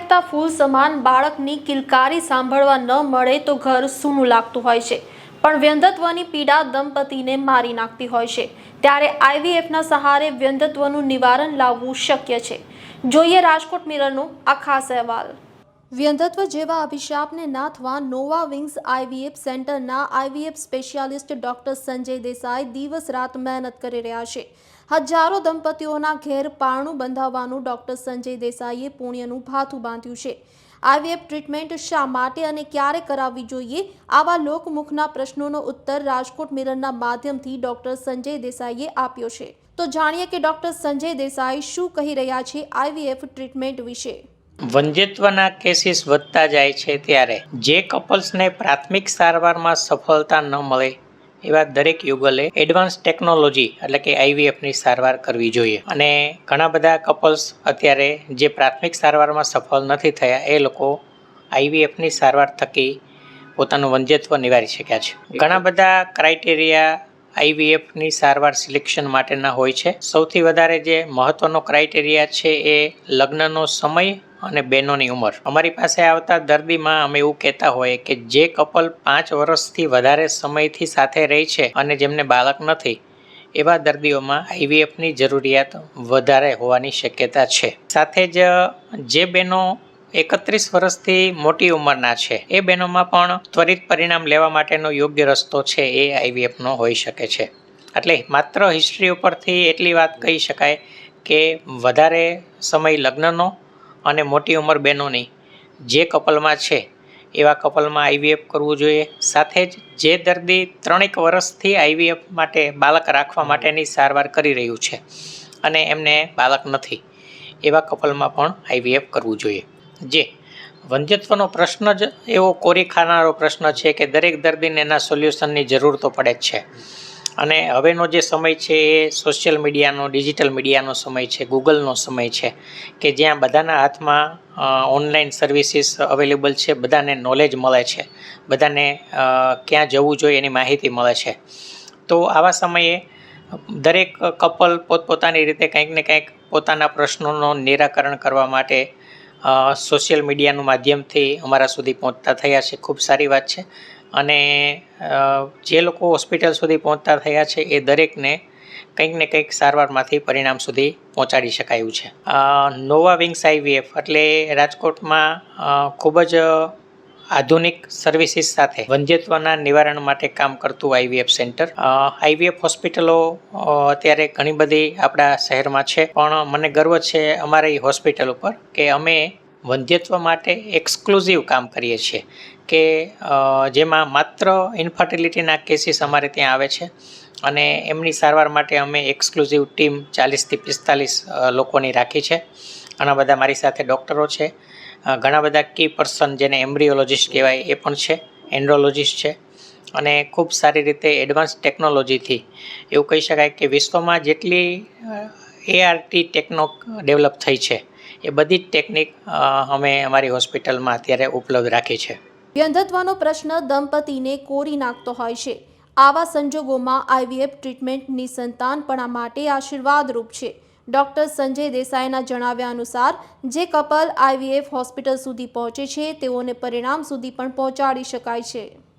મહેકતા ફૂલ સમાન બાળકની કિલકારી સાંભળવા ન મળે તો ઘર સૂનું લાગતું હોય છે. પણ વ્યંધત્વની પીડા દંપતીને મારી નાખતી હોય છે. ત્યારે આઈવીએફના સહારે વ્યંધત્વનું નિવારણ લાવવું શક્ય છે. જોઈએ રાજકોટ મિરરનો આ ખાસ અહેવાલ. વ્યંધત્વ જેવા અભિશાપને નાથવા નોવા વિંગ્સ આઈવીએફ સેન્ટરના IVF specialist doctor Sanjay Desai દિવસ રાત મહેનત કરી રહ્યા છે. હજારો દંપતીઓના ઘેર પારણું બંધાવવાનું ડોક્ટર સંજય દેસાઈએ પુણ્યનું ભાથું બાંધ્યું છે. આઈવીએફ ટ્રીટમેન્ટ શા માટે અને ક્યારે કરાવવી જોઈએ આવા લોકમુખના પ્રશ્નોનો ઉત્તર રાજકોટ મિરરના માધ્યમથી ડોક્ટર સંજય દેસાઈએ આપ્યો છે. તો જાણીએ કે ડોક્ટર સંજય દેસાઈ શું કહી રહ્યા છે આઈવીએફ ટ્રીટમેન્ટ વિશે. વંધ્યત્વના કેસીસ વધતા જાય છે ત્યારે જે કપલ્સને પ્રાથમિક સારવારમાં સફળતા ન મળે એવા દરેક યુગલે એડવાન્સ ટેકનોલોજી એટલે કે આઈવીએફની સારવાર કરવી જોઈએ. અને ઘણા બધા કપલ્સ અત્યારે જે પ્રાથમિક સારવારમાં સફળ નથી થયા એ લોકો આઈવીએફની સારવાર થકી પોતાનું વંધ્યત્વ નિવારી શક્યા છે. ઘણા બધા ક્રાઇટેરિયા આઈવીએફની સારવાર સિલેક્શન માટેના હોય છે. સૌથી વધારે જે મહત્ત્વનો ક્રાઇટેરિયા છે એ લગ્નનો સમય અને બહેનોની ઉંમર. અમારી પાસે આવતા દર્દીમાં અમે એવું કહેતા હોઈએ કે જે કપલ પાંચ વર્ષથી વધારે સમયથી સાથે રહે છે અને જેમને બાળક નથી, એવા દર્દીઓમાં આઈવીએફની જરૂરિયાત વધારે હોવાની શક્યતા છે. સાથે જ, જે બહેનો એકત્રીસ વર્ષથી મોટી ઉંમરના છે, એ બહેનોમાં પણ ત્વરિત પરિણામ લેવા માટેનો યોગ્ય રસ્તો છે એ આઈવીએફનો હોઈ શકે છે. એટલે માત્ર હિસ્ટ્રી ઉપરથી એટલી વાત કહી શકાય કે વધારે સમય લગ્નનો અને મોટી ઉંમર બહેનોની. જે કપલમાં છે, એવા કપલમાં આઈવીએફ કરવું જોઈએ. સાથે જ જે દર્દી ત્રણેક વર્ષથી આઈવીએફ માટે બાળક રાખવા માટેની સારવાર કરી રહ્યું છે અને એમને બાળક નથી, એવા કપલમાં પણ આઈવીએફ કરવું જોઈએ. જે વંધ્યત્વનો પ્રશ્ન જ એવો કોરી ખાનારો પ્રશ્ન છે કે દરેક દર્દીને એના સોલ્યુશનની જરૂર તો પડે જ છે. અને હવેનો જે સમય છે એ સોશિયલ મીડિયાનો ડિજિટલ મીડિયાનો સમય છે ગૂગલનો સમય છે, કે જ્યાં બધાના હાથમાં ઓનલાઈન સર્વિસીસ અવેલેબલ છે, બધાને નોલેજ મળે છે, બધાને ક્યાં જવું જોઈએ એની માહિતી મળે છે. તો આવા સમયે દરેક કપલ પોતપોતાની રીતે કંઈક ને કંઈક પોતાના પ્રશ્નોનું નિરાકરણ કરવા માટે સોશિયલ મીડિયાનું માધ્યમથી અમારા સુધી પહોંચતા થયા છે. ખૂબ સારી વાત છે. અને જે લોકો હોસ્પિટલ સુધી પહોંચતા થયા છે એ દરેકને કંઈક ને કંઈક સારવારમાંથી પરિણામ સુધી પહોંચાડી શકાયું છે. નોવા વિંગ્સ આઈવીએફ એટલે રાજકોટમાં ખૂબ જ આધુનિક સર્વિસીસ સાથે વંધ્યત્વના નિવારણ માટે કામ કરતું આઈવીએફ સેન્ટર. આઈવીએફ હોસ્પિટલો અત્યારે ઘણી બધી આપણા શહેરમાં છે, પણ મને ગર્વ છે અમારી હોસ્પિટલ ઉપર કે અમે વંધ્યત્વ માટે એક્સક્લુઝિવ કામ કરીએ છીએ કે જેમાં માત્ર ઇન્ફર્ટિલિટીના કેસીસ અમારે ત્યાં આવે છે અને એમની સારવાર માટે અમે એક્સક્લુઝિવ ટીમ ચાલીસથી પિસ્તાલીસ લોકોની રાખી છે. ઘણા બધા મારી સાથે ડૉક્ટરો છે. ઘણા બધા કી પર્સન જેને એમ્બ્રિયોલોજિસ્ટ કહેવાય એ પણ છે, એન્ડ્રોલોજિસ્ટ છે. અને ખૂબ સારી રીતે એડવાન્સ ટેકનોલોજીથી એવું કહી શકાય કે વિશ્વમાં જેટલી એઆરટી ટેકનો ડેવલપ થઈ છે એ બધી જ ટેકનિક અમે અમારી હોસ્પિટલમાં અત્યારે ઉપલબ્ધ રાખી છે. વ્યંધત્વનો પ્રશ્ન દંપતીને કોરી નાખતો હોય છે. આવા સંજોગોમાં આઈવીએફ ટ્રીટમેન્ટની સંતાનપણા માટે આશીર્વાદરૂપ છે. ડોક્ટર સંજય દેસાઈના જણાવ્યા અનુસાર, જે કપલ આઈવીએફ હોસ્પિટલ સુધી પહોંચે છે, તેઓને પરિણામ સુધી પણ પહોંચાડી શકાય છે.